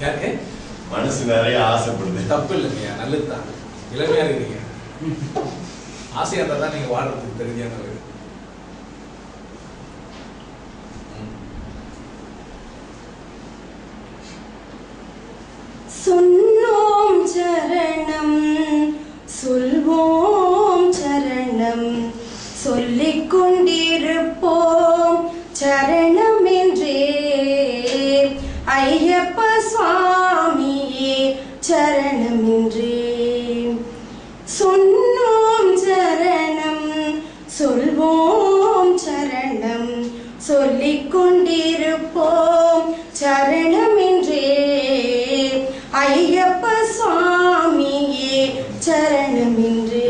யாருக்கு மனசு நிறைய ஆசைப்படுது. தப்பு இல்லைங்கய்யா நல்லது தான் இளமையா இருக்கீங்க. ஆசையா இருந்தா தான் நீங்க வாழ்றதுக்கு தகுதியானவர் சொன்னோம் சரணம் சொன்னோம் சரணம் சொல்வோம் சரணம். சொல்லிக் கொண்டிருப்போம் சரணம் என்றே ஐயப்ப சுவாமியே சரணம் என்றே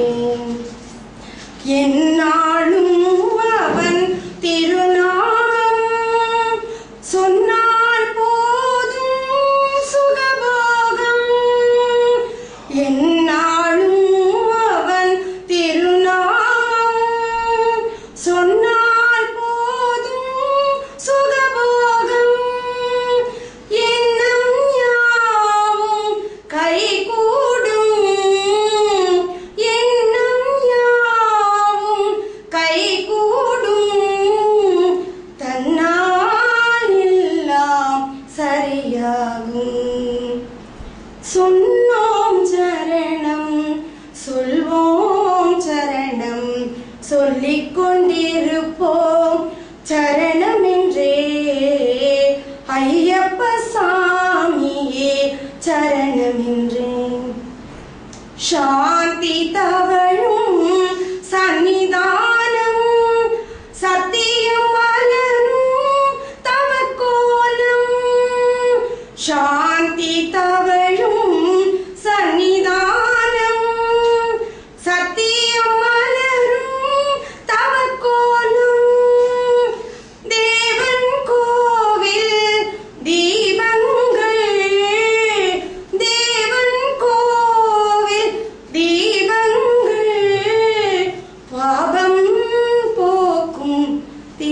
கைகூடும் தன்னால் எல்லாம் சரியாகும். சொன்னோம் சரணம் சொல்வோம் சரணம் சொல்லிக் கொண்டிருப்போம் சரணம் என்றே ஐயப்ப சாமியே சரணம் என்றே சாந்தி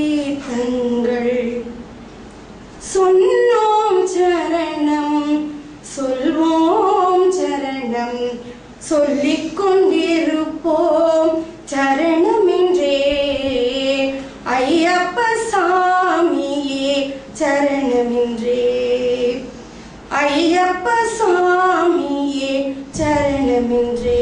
தீர்த்தங்கள் சொன்னோம் சரணம் சொல்வோம் சரணம். சொல்லிக் கொண்டிருப்போம் சரணம் என்றே ஐயப்ப சாமியே சரணம் என்றே ஐயப்ப சாமியே சரணம் என்றே